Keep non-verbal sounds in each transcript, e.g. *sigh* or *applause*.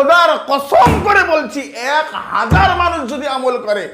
খোদার কসম করে বলছি, এক হাজার মানুষ যদি আমল করে,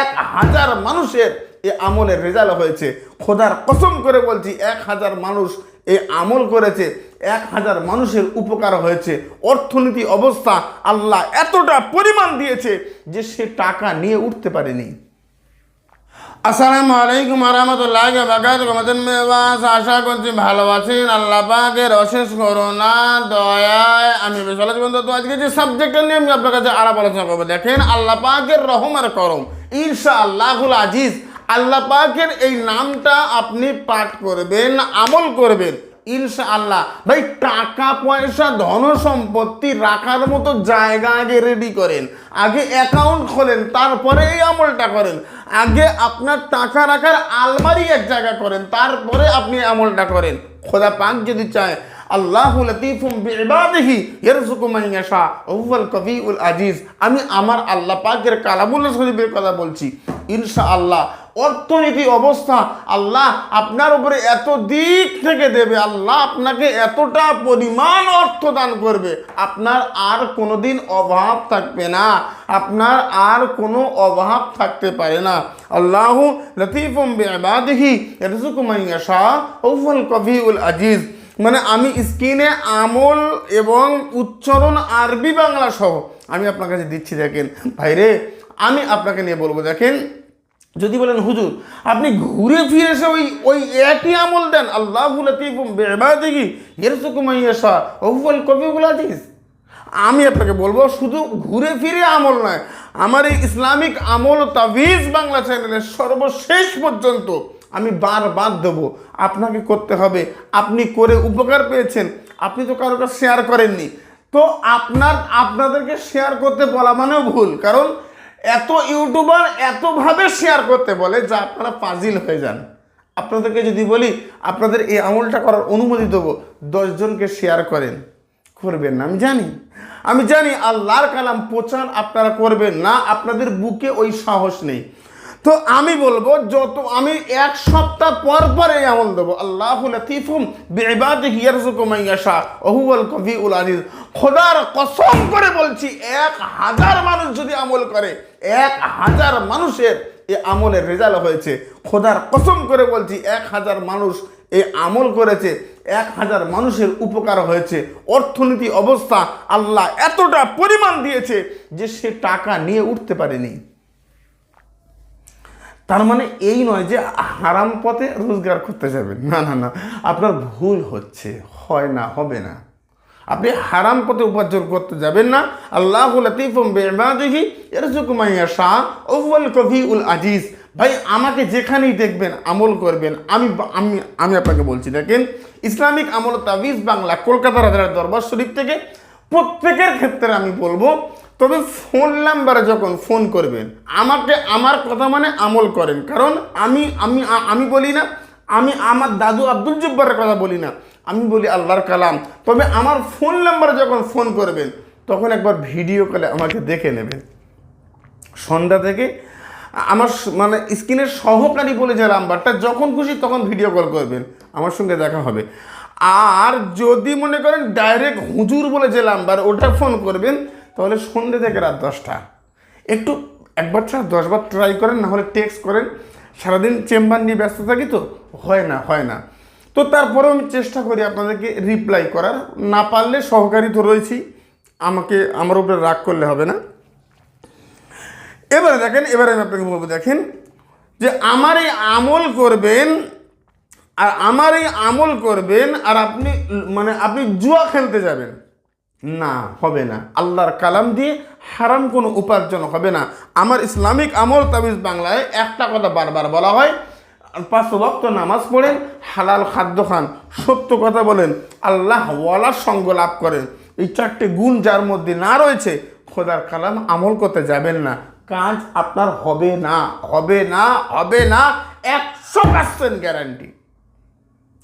এক হাজার মানুষের এ আমলের রেজাল্ট হয়েছে। খোদার কসম করে বলছি, এক হাজার মানুষ এ আমল করেছে, এক হাজার মানুষের উপকার হয়েছে। অর্থনীতি অবস্থা আল্লাহ এতটা পরিমাণ দিয়েছে যে সে টাকা নিয়ে উঠতে পারেনি। আসসালামু আলাইকুম রহমতুল্লাহ বাকাত মেবাস আশা করছি ভালো আছেন। আল্লাহ পাকের অশেষ করোনা দয়ায় আমি বেশাল বন্ধু। তো আজকে যে সাবজেক্টটা নিয়ে আমি আপনার কাছে আলাপ আলোচনা করব, দেখেন আল্লাহ পাকের রহম আর করম। ঈর্ষা আল্লাহুল আজিজ, আল্লাহ পাকের এই নামটা আপনি পাঠ করবেন, আমল করবেন। ইনশা আল্লাহ ভাই, টাকা, পয়সা, ধন, সম্পত্তি রাখার মতো জায়গা আগে রেডি করেন। আগে অ্যাকাউন্ট খোলেন, তারপরে এই আমলটা করেন। আগে আপনার টাকা রাখার আলমারি এক জায়গা করেন, তারপরে আপনি আমলটা করেন। খোদা পাক যদি চায় আল্লাহ লতিফুম বিবাদিহি ইয়ারযুকু মান ইয়াশা ওয়াল কবিউল আজিজ। আমি আমার আল্লাহ পাকের কালামুল্লাহ শরীফের কথা বলছি। ইনশাআল্লাহ, অর্থনীতি অবস্থা, আল্লাহ আপনার উপরে এত দিক থেকে দেবে, আল্লাহ আপনাকে এতটা পরিমাণ অর্থ দান করবে। আপনার আর কোনোদিন অভাব থাকবে না। আপনার আর কোনো অভাব থাকতে পারে না। আল্লাহ লতিফুম বিবাদিহি ইয়ারযুকু মান ইয়াশা ওয়াল কবিউল আজিজ। মানে আমি স্ক্রিনে আমল এবং উচ্চারণ আরবি বাংলা সহ আমি আপনার কাছে দিচ্ছি, দেখেন। ভাইরে, আমি আপনাকে নিয়ে বলব, দেখেন। যদি বলেন, হুজুর, আপনি ঘুরে ফিরে এসে ওই ওই একই আমল দেন, আল্লাহ দেখি এর চুকুমাইয়াশা ওহুয়াল কবিগুল আজিজ। আমি আপনাকে বলব, শুধু ঘুরে ফিরে আমল নয়, আমার এই ইসলামিক আমল তাবিজ বাংলা চ্যানেলের সর্বশেষ পর্যন্ত আমি বারবার দেবো। আপনাকে করতে হবে। আপনি করে উপকার পেয়েছেন। আপনি তো কারও কাছে শেয়ার করেননি। তো আপনার, আপনাদেরকে শেয়ার করতে বলা মানেও ভুল। কারণ এত ইউটিউবার এতভাবে শেয়ার করতে বলে যা আপনারা পাজিল হয়ে যান। আপনাদেরকে যদি বলি, আপনাদের এই আমলটা করার অনুমতি দেবো। দশজনকে শেয়ার করেন। করবেন না। আমি জানি। আমি জানি আল্লাহর কালাম প্রচার আপনারা করবেন না। আপনাদের বুকে ওই সাহস নেই। তো আমি বলব, যত আমি এক সপ্তাহ পর পর এই আমল দেবো। আল্লাহ কবিউল আজিজ খোদার কসম করে বলছি, এক হাজার মানুষ যদি আমল করে, এক হাজার মানুষের এই আমলের রেজাল্ট হয়েছে। খোদার কসম করে বলছি, এক হাজার মানুষ এই আমল করেছে, এক হাজার মানুষের উপকার হয়েছে। অর্থনীতি অবস্থা আল্লাহ এতটা পরিমাণ দিয়েছে যে সে টাকা নিয়ে উঠতে পারেনি। তার মানে এই নয় যে হারাম পথে রোজগার করতে যাবেন। না না না। আপনার ভুল হচ্ছে, হয় না, হবে না। আপনি হারাম পথে উপার্জন করতে যাবেন না। আল্লাহ কভি উল আজিজ। ভাই, আমাকে যেখানেই দেখবেন, আমল করবেন, আমি আমি আমি আপনাকে বলছি, দেখেন, ইসলামিক আমল তাবিজ বাংলা কলকাতা রাজার দরবার শরীফ থেকে প্রত্যেকের ক্ষেত্রে আমি বলব তবে ফোন নাম্বারে যখন ফোন করবেন, আমাকে আমার কথা মানে আমল করেন। কারণ আমি আমি আমি বলি না, আমি আমার দাদু আব্দুল জব্বারের কথা বলি না, আমি বলি আল্লাহর কালাম। তবে আমার ফোন নাম্বারে যখন ফোন করবেন, তখন একবার ভিডিও কলে আমাকে দেখে নেবেন। সন্ধ্যা থেকে আমার মানে স্ক্রিনের সহকারী বলে যে নাম্বারটা, যখন খুশি তখন ভিডিও কল করবেন, আমার সঙ্গে দেখা হবে। আর যদি মনে করেন ডাইরেক্ট হুজুর বলে যে নাম্বার, ওটা ফোন করবেন তাহলে সন্ধ্যে থেকে রাত দশটা। একটু একবার ছাড়া দশবার ট্রাই করেন, না হলে টেক্সট করেন। সারাদিন চেম্বার নিয়ে ব্যস্ত থাকি তো, হয় না হয় না। তো তারপরেও আমি চেষ্টা করি আপনাদেরকে রিপ্লাই করার। না পারলে সহকারী তো রয়েছি, আমাকে, আমার উপরে রাগ করলে হবে না। এবারে দেখেন, এবারে আমি আপনাকে বলব, দেখেন, যে আমার এই আমল করবেন, আর আমার এই আমল করবেন, আর আপনি মানে আপনি জুয়া খেলতে যাবেন। না, হবে না। আল্লাহর কালাম দিয়ে হারাম কোনো উপার্জন হবে না। আমার ইসলামিক আমল তাবিজ বাংলায় একটা কথা বারবার বলা হয়, পাঁচ ভক্ত নামাজ পড়েন, হালাল খাদ্য খান। সত্য কথা বলেন, আল্লাহ ওয়ালার সঙ্গ লাভ করেন। এই চারটে গুণ যার মধ্যে না রয়েছে, খোদার কালাম আমল করতে যাবেন না। কাজ আপনার হবে না হবে না হবে না, একশো পার্সেন্ট গ্যারান্টি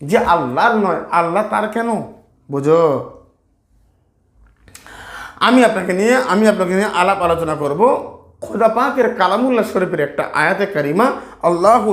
যে আল্লাহর নয়, আল্লাহ তার কেন? বুঝো? আমি আপনাকে নিয়ে, আমি আপনাকে নিয়ে আলাপ আলোচনা করব। খোদা পাকের কালামুল্লাহ শরীফের একটা আয়াতে কারিমা, আল্লাহ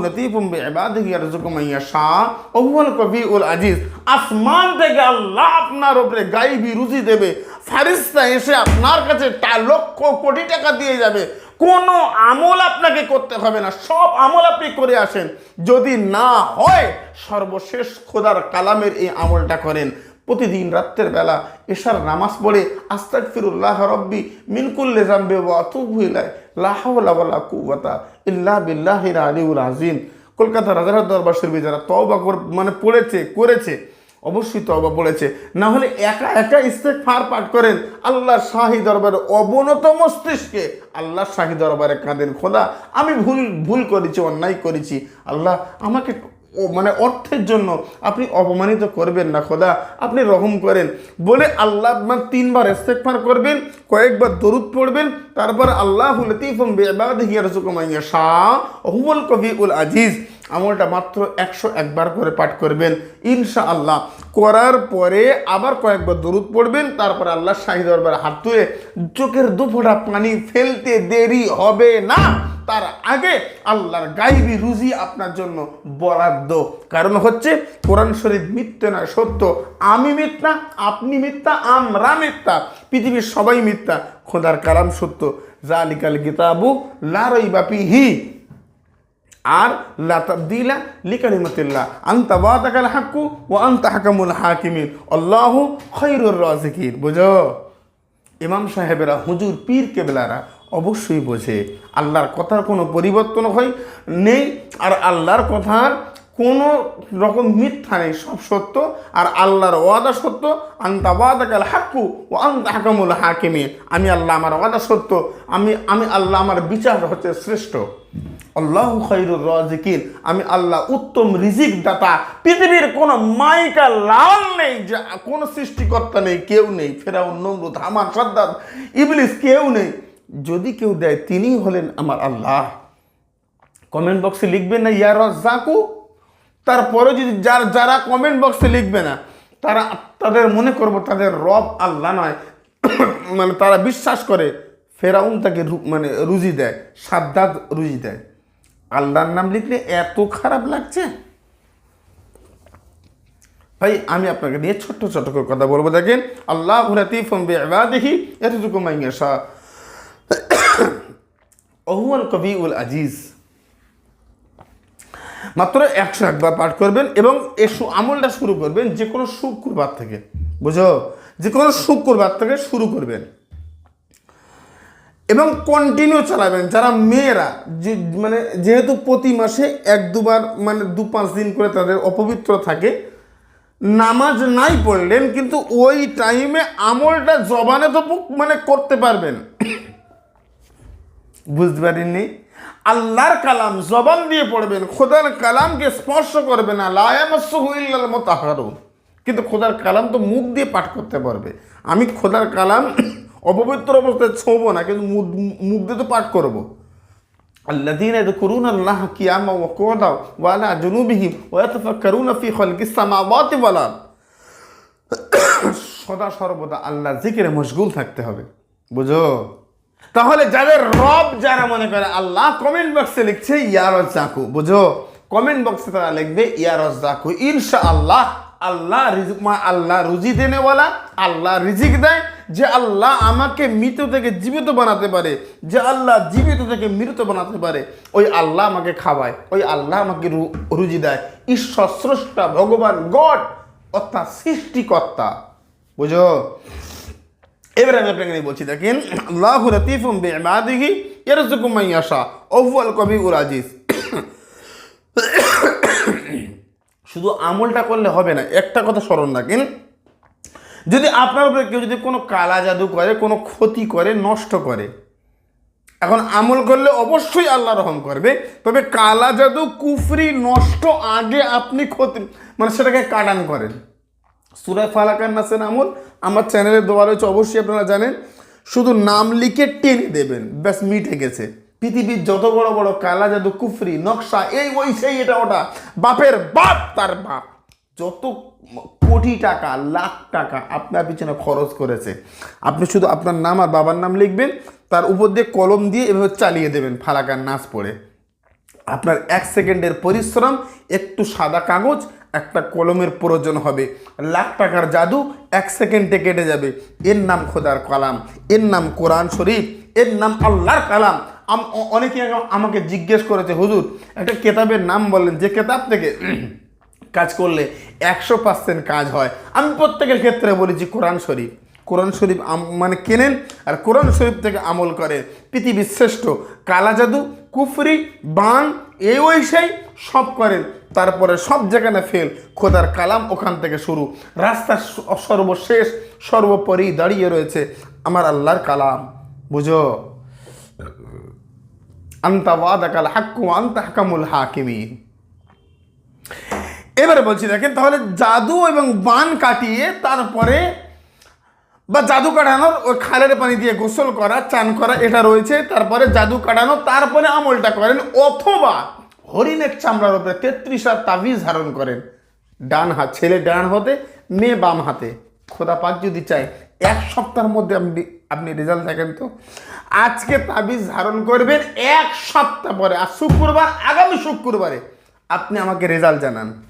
কবিউল আজিজ। আসমান থেকে আল্লাহ আপনার উপরে গাইবি রুজি দেবে। ফারিস্তা এসে আপনার কাছে টা লক্ষ কোটি টাকা দিয়ে যাবে। কোনো আমল আপনাকে করতে হবে না, সব আমল আপনি করে আসেন। যদি না হয়, সর্বশেষ খোদার কালামের এই আমলটা করেন। প্রতিদিন রাত্রের বেলা এশার নামাজ পড়ে আস্তাক ফিরুল্লাহ রব্বি মিনকুল্লে জাম্বে আলিউল আজিম। কলকাতা রাজার দরবার শরীফে যারা কর মানে পড়েছে, করেছে, অবশ্যই তওবা পড়েছে। না হলে একা একা ইস্তেক ফার পাঠ করেন আল্লাহ শাহী দরবারে অবনত মস্তিষ্কে আল্লাহ শাহী দরবারে কাঁদেন। খোদা, আমি ভুল ভুল করেছি, অন্যায় করেছি। আল্লাহ আমাকে মানে অর্থের জন্য আপনি অপমানিত করবেন না, খোদা। আপনি রহম করেন। বলে আল্লাহ মানে তিনবার ইস্তেগফার করবেন, কয়েকবার দরুদ পড়বেন, তারপর আল্লাহ লতিফুম ইয়াশা হুয়াল কবিউল আজিজ। আমলটা মাত্র একশো একবার করে পাঠ করবেন ইনশা আল্লাহ করার পরে আবার কয়েকবার দরুদ পড়বেন, তারপর আল্লাহ শাহিদ দরবারে হাত তুলে চোখের দুফোটা পানি ফেলতে দেরি হবে না। তার আগে আল্লাহর গাইবি রুজি আপনার জন্য বরাদ্দ। কারণ হচ্ছে কোরআন শরীফ মিথ্যে না সত্য। আমি মিথ্যা, আপনি মিথ্যা, আমরা মিথ্যা। পৃথিবীর সবাই মিথ্যা। খোদার কালাম সত্য। জালিকাল গিতাবু লারই বাপিহি আর লা তাবদিলা লিকালিমাতিল্লাহ আনতা ওয়াদাকাল হাক্কু ওয়া আনতা হাকামুল হাকিমিন। আল্লাহু খায়রুর রাজিকিন। বুঝো? ইমাম সাহেবেরা, হুজুর, পীর কেবলারা অবশ্যই বোঝে। আল্লাহর কথার কোনো পরিবর্তন হয় নেই আর আল্লাহর কথার কোনো রকম মিথ্যা নেই, সব সত্য। আর আল্লাহর ওয়াদা সত্য, আন্তা ওয়াদাকাল হাক্কু ও আন্তা হাকামুল হাকিমে আমি আল্লাহ আমার ওয়াদা সত্য, আমি আমি আল্লাহ আমার বিচার হচ্ছে শ্রেষ্ঠ। আল্লাহ খৈরুর রাজিকিন। আমি আল্লাহ উত্তম রিজিক দাতা। পৃথিবীর কোনো মাইকা লাল নেই যে, কোনো সৃষ্টিকর্তা নেই, কেউ নেই। ফেরাউন, নমরুদ, হামান, সাদ্দাদ, ইবলিস, কেউ নেই। যদি কেউ দেয় তিনি হলেন আমার আল্লাহ। কমেন্ট বক্সে লিখবেন না, ইয়া রজ্জাকু। তারপরে যদি যার, যারা কমেন্ট বক্সে লিখবে না, তারা তাদের মনে করব তাদের রব আল্লাহ নয়। *coughs* মানে তারা বিশ্বাস করে, ফেরাউন তাকে মানে রুজি দেয় সাদ্দাত রুজি দেয়। আল্লাহর নাম লিখলে এত খারাপ লাগছে। ভাই, আমি আপনাকে নিয়ে ছোট্ট ছোট্ট করে কথা বলব। দেখেন, আল্লাহ লতিফুম বিইবাদিহি ইয়ারযুকু মান *coughs* ইয়াশা কবি উল আজিজ। মাত্র একশো একবার পাঠ করবেন এবং এ আমলটা শুরু করবেন যে কোনো শুক্রবার থেকে। বুঝো? যে কোনো শুক্রবার থেকে শুরু করবেন। এবং কন্টিনিউ চালাবেন। যারা মেয়েরা, যে মানে যেহেতু প্রতি মাসে এক দুবার মানে দু পাঁচ দিন করে তাদের অপবিত্র থাকে, নামাজ নাই পড়লেন কিন্তু ওই টাইমে আমলটা জবানে তো মানে করতে পারবেন। বুঝতে পারেননি আল্লাহর কালাম জবান দিয়ে পড়বেন খোদার কালামকে স্পর্শ করবে না লায়ামাসুহু ইল্লাল মুতাহহারুন কিন্তু খোদার কালাম তো মুখ দিয়ে পাঠ করতে পারবে আমি খোদার কালাম *coughs* অপবিত্র অবস্থায় ছোঁবো না কিন্তু মুখ- মুখ দিয়ে তো পাঠ করবো الذين يذكرون الله قياما وقعودا وعلى جنوبهم ويتفكرون في خلق السماوات والارض সদা সর্বদা আল্লাহ জিকিরে মশগুল থাকতে হবে বুঝো তাহলে যাদের রব যারা মনে করে আল্লাহ কমেন্ট বক্সে লিখছে ইয়ারজ জাকু বুঝো? কমেন্ট বক্সে তারা লিখবে ইয়ারজ জাকু ইনশা আল্লাহ আল্লাহ রিজিক, মা আল্লাহ রুজি দেনেওয়ালা, আল্লাহ রিজিক দেয়, যে আল্লাহ আমাকে মৃত থেকে জীবিত বানাতে পারে, যে আল্লাহ জীবিত থেকে মৃত বানাতে পারে, ওই আল্লাহ আমাকে খাওয়ায়, ওই আল্লাহ আমাকে রুজি দেয়। ঈশ্বর স্রষ্টা, ভগবান গড, অর্থাৎ সৃষ্টিকর্তা, বুঝো? এবারে আমি আপনাকে বলছি, দেখেন, আল্লাহ লতিফুম ইয়ারযুকু মান ইয়াশা ওহুয়াল কবিউল আজিজ। শুধু আমলটা করলে হবে না, একটা কথা স্মরণ রাখেন, যদি আপনার উপরে কেউ যদি কোনো কালা জাদু করে, কোনো ক্ষতি করে, নষ্ট করে, এখন আমল করলে অবশ্যই আল্লাহ রহম করবে, তবে কালা জাদু, কুফরি, নষ্ট, আগে আপনি ক্ষতি মানে সেটাকে কাটান করেন। সুরায় ফালাকার নাসের আমল আমার চ্যানেলে দেওয়া রয়েছে, অবশ্যই আপনারা জানেন। শুধু নাম লিখে টেনে দেবেন, ব্যাস মিটে গেছে। পৃথিবীর যত বড় বড় কালা জাদু, কুফরি, নকশা, এই ওই সেই এটা ওটা, বাপের বাপ তার বাপ। যত কোটি টাকা, লাখ টাকা আপনার পিছনে খরচ করেছে। আপনি শুধু আপনার নাম আর বাবার নাম লিখবেন, তার উপর দিয়ে কলম দিয়ে এভাবে চালিয়ে দেবেন ফালাকার নাচ পড়ে। আপনার এক সেকেন্ডের পরিশ্রম, একটু সাদা কাগজ একটা কলমের প্রয়োজন হবে। লাখ টাকার জাদু এক সেকেন্ডে কেটে যাবে। এর নাম খোদার কালাম, এর নাম কোরআন শরীফ, এর নাম আল্লাহর কালাম। অনেকে আমাকে জিজ্ঞেস করেছে, হুজুর, একটা কেতাবের নাম বললেন যে কেতাব থেকে *clears throat* কাজ করলে একশো পার্সেন্ট কাজ হয়। আমি প্রত্যেকের ক্ষেত্রে বলেছি কোরআন শরীফ কোরআন শরীফ মানে কেনেন আর কোরআন শরীফ থেকে আমল করে পৃথিবীর শ্রেষ্ঠ কালা জাদু, কুফরি, বান এই ওই সেই সব করেন তারপরে সব যেখানে ফেল খোদার কালাম ওখান থেকে শুরু। রাস্তার সর্বশেষ, সর্বোপরি দাঁড়িয়ে রয়েছে আমার আল্লাহর কালাম। বুঝো? আন্তা ওয়াদাকাল হাক্কু আন্তা হাকামুল হাকিমিন। এবারে বলছি, দেখেন, তাহলে জাদু এবং বান কাটিয়ে তারপরে বা জাদু কাটানোর ওই খালের পানি দিয়ে গোসল করা, চান করা, এটা রয়েছে। তারপরে জাদু কাটানো, তারপরে আমলটা করেন, অথবা হরিণের চামড়ার উপরে তেত্রিশ আর তাবিজ ধারণ করেন। ডান হাত, ছেলে ডান হাতে, মেয়ে বাম হাতে। খোদা পাক যদি চায়, এক সপ্তাহের মধ্যে আপনি আপনি রেজাল্ট দেখেন তো। আজকে তাবিজ ধারণ করবেন এক সপ্তাহ পরে, আর শুক্রবার, আগামী শুক্রবারে। আপনি আমাকে রেজাল্ট জানান।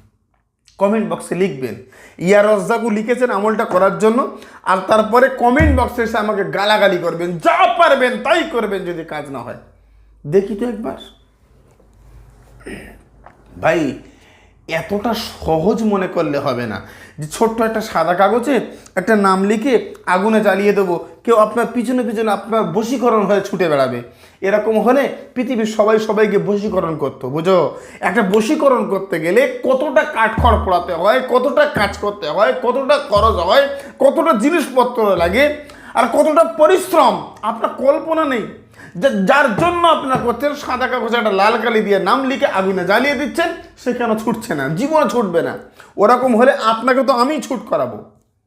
কমেন্ট বক্সে লিখবেন। ইয়ার রজ্জাকু লিখেছেন আমলটা করার জন্য, আর তারপরে কমেন্ট বক্সে এসে আমাকে গালাগালি করবেন। যা পারবেন তাই করবেন যদি কাজ না হয়। দেখি তো একবার। ভাই, এতটা সহজ মনে করলে হবে না। যে ছোট্ট একটা সাদা কাগজে একটা নাম লিখে আগুনে জ্বালিয়ে দেবো। কেউ আপনার পিছনে পিছনে আপনার বশীকরণ হয়ে ছুটে বেড়াবে। এরকম হলে পৃথিবীর সবাই সবাইকে বশীকরণ করতো, বুঝো? একটা বশীকরণ করতে গেলে কতটা কাঠখড় পড়াতে হয়, কতটা কাজ করতে হয়, কতটা খরচ হয়, কতটা জিনিসপত্র লাগে, আর কতটা পরিশ্রম? আপনার কল্পনা নেই। যার জন্য আপনার করছেন সাদা কাগজে একটা লাল কালি দিয়ে নাম লিখে আগুনে জ্বালিয়ে দিচ্ছেন, সে কেন ছুটছে না? জীবনে ছুটবে না। ওরকম হলে আপনাকে তো আমিই ছুট করাবো।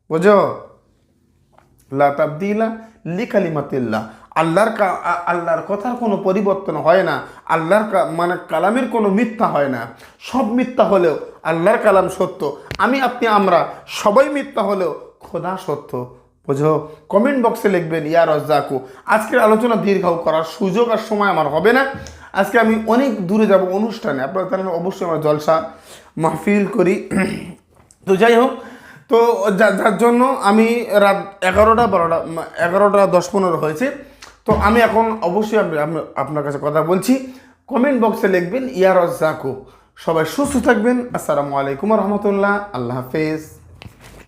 বুঝো? লা তাবদিলা লিকালিমাতিল্লাহ আল্লাহর কা- আল্লাহর কথার কোনো পরিবর্তন হয় না। আল্লাহর কা- মানে কালামের কোনো মিথ্যা হয় না। সব মিথ্যা হলেও আল্লাহর কালাম সত্য। আমি আপনি আমরা সবাই মিথ্যা হলেও খোদা সত্য। বুঝো? কমেন্ট বক্সে লিখবেন, ইয়া রজ্জাকু, আজকের আলোচনা দীর্ঘ করার সুযোগ আর সময় আমার হবে না। আজকে আমি অনেক দূরে যাব অনুষ্ঠানে। আপনারা জানেন, অবশ্যই আমরা জলসা মাহফিল করি। তো যাই হোক, তো যার জন্য আমি রাত এগারোটা, বারোটা এগারোটা দশ পনেরো হয়েছে। তো আমি এখন অবশ্যই আপনার কাছে কথা বলছি। কমেন্ট বক্সে লিখবেন ইয়ার জাকু সবাই সুস্থ থাকবেন। আসসালামু আলাইকুম রহমতুল্লাহ। আল্লাহ হাফেজ।